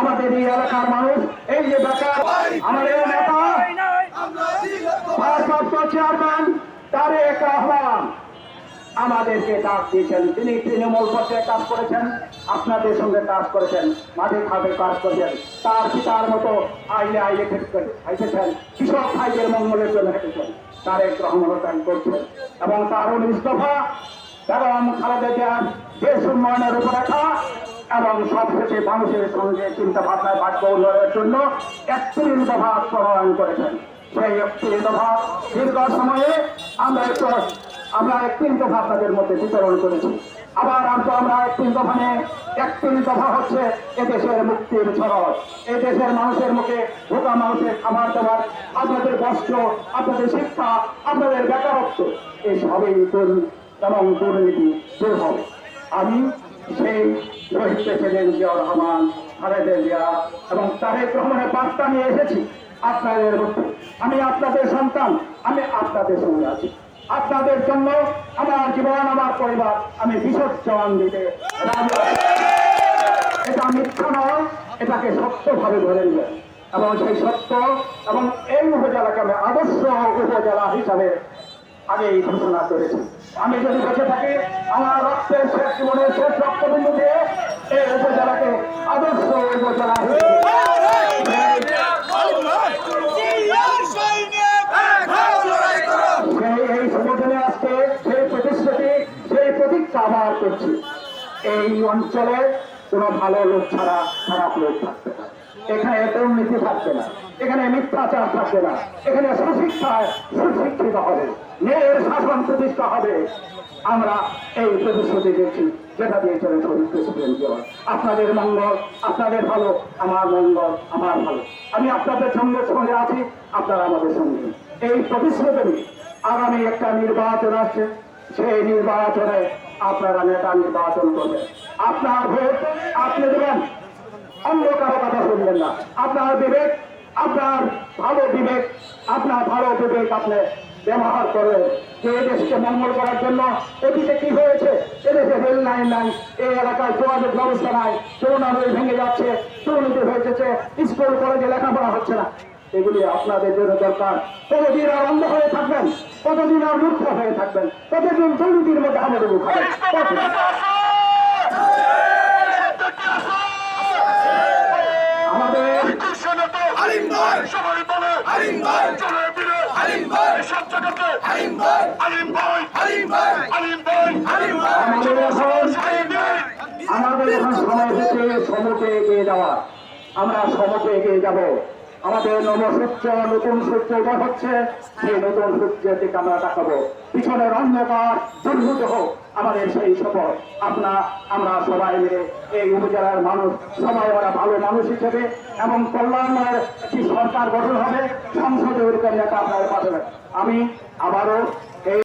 আমাদের এই এলাকার মানুষ, এই যে বেকার আমাদের নেতা, ভারপ্রাপ্ত চেয়ারম্যান, তারেক রহমান, আমাদেরকে ডাক দিয়েছেন। তিনি তৃণমূল পর্যায়ে কাজ করেছেন, আপনাদের সঙ্গে কাজ করেছেন, মাঠে ঘাটে কাজ করেছেন। তার পিতার মতো আইলে আইলে হেঁটেছেন কৃষক ভাইদের মঙ্গলের জন্য হেঁটেছেন তারেক রহমান করছে। এবং তার ইস্তফা এবং খালেদা জিয়ার দেশ উন্নয়নের রূপরেখা এবং সবশেষে মানুষের সঙ্গে চিন্তা ভাবনায় ভাগ্য উন্নয়নের জন্য একত্রিশ দফা প্রণয়ন করেছেন। সেই একত্রিশ দফা দীর্ঘ সময়ে আমরা একটু আমরা একত্রিশ দফা আপনাদের মধ্যে বিতরণ করেছি। আবার আমরা আমরা একত্রিশ দফা নিয়ে একত্রিশ দফা হচ্ছে এদেশের মুক্তির ঝড়। এই দেশের মানুষের মুখে ভোকা মানুষের খাবার দাবার, আপনাদের বস্ত্র, আপনাদের শিক্ষা, আপনাদের বেকারত্ব এই সবই দুর্নীতি এবং দুর্নীতি দূর হবে। আমি সেই শহীদ প্রেসিডেন্ট জিয়া রহমান, খালেদা জিয়া এবং তারেক রহমানের বার্তা নিয়ে এসেছি আপনাদের মধ্যে। আমি আপনাদের সন্তান, আমি আপনাদের সঙ্গে আছি। আপনাদের জন্য আমার জীবন, আমার পরিবার, আমি বিসর্জন দিতে রাজি আছি। এটা মিথ্যা নয়, এটাকে সত্যভাবে ধরে নিলেন এবং সেই সত্য এবং এই উপজেলাকে আমি আদর্শ উপজেলা হিসাবে আগেই ঘোষণা করেছি আমি যদি বেঁচে থাকি, আমার রক্তের শেষ জীবনের শেষ রক্তবিন্দু দিয়ে এই উপজেলাকে আদর্শ উপজেলা হিসেবে সেই এই সংগঠনে আজকে সেই প্রতিশ্রুতি সেই প্রতিজ্ঞা করছি। এই অঞ্চলে কোনো ভালো লোক ছাড়া খারাপ লোক থাকবে না। এখানে দুর্নীতি থাকবে না। এখানে মিথ্যাচার থাকবে না। এখানে সুশিক্ষায় সুশিক্ষিত হবে। ন্যায়ের শাসন প্রতিষ্ঠা হবে। আমরা এই প্রতিশ্রুতি দিচ্ছি, যেটা প্রেসিডেন্ট জিয়া। আপনাদের মঙ্গল, আপনাদের ভালো, আমার মঙ্গল, আমার ভালো। আমি আপনাদের সঙ্গে সঙ্গে আছি, আপনারা আমাদের সঙ্গে। এই প্রতিশ্রুতি আগামী একটা নির্বাচন আছে সেই নির্বাচনে আপনারা নেতা নির্বাচন করবেন। আপনার ভোট আপনি দেবেন। অন্য কারও কথা শুনবেন না। আপনার বিবেক, আপনার ভালো বিবেক, আপনার ভালো বিবেক আপনি ব্যবহার করবেন। যে দেশকে মঙ্গল করার জন্য অতীতে কি হয়েছে? এদেশে রেল লাইন নাই এই এলাকায় যোগাযোগ ব্যবস্থা নাই নদী ভেঙে যাচ্ছে, দুর্নীতি হয়েছে স্কুল, কলেজে লেখাপড়া হচ্ছে না। এগুলি আপনাদের জন্য দরকার। কতদিন আর অন্ধ হয়ে থাকবেন। কতদিন আর মূর্খ হয়ে থাকবেন? কতদিন দুর্নীতির মধ্যে আমাদের কতদিন? আমাদের এখন সময় হচ্ছে সমুদ্রে এগিয়ে যাওয়া। আমরা সমুদ্রে এগিয়ে যাব। আমাদের নবসূর্য নতুন সূর্য উদয় হচ্ছে। সেই নতুন সূর্যের দিকে আমরা তাকাবো পিছনের অন্ধকার দুর্ভূত হোক, আমাদের সেই শপথ। আপনা, আমরা সবাই মিলে এই উপজেলার মানুষ, সবাই আমরা ভালো মানুষ হিসেবে এবং কল্যাণের কি সরকার গঠন হবে। সংসদে নেতা আপনার পাঠাবেন আমি আবারও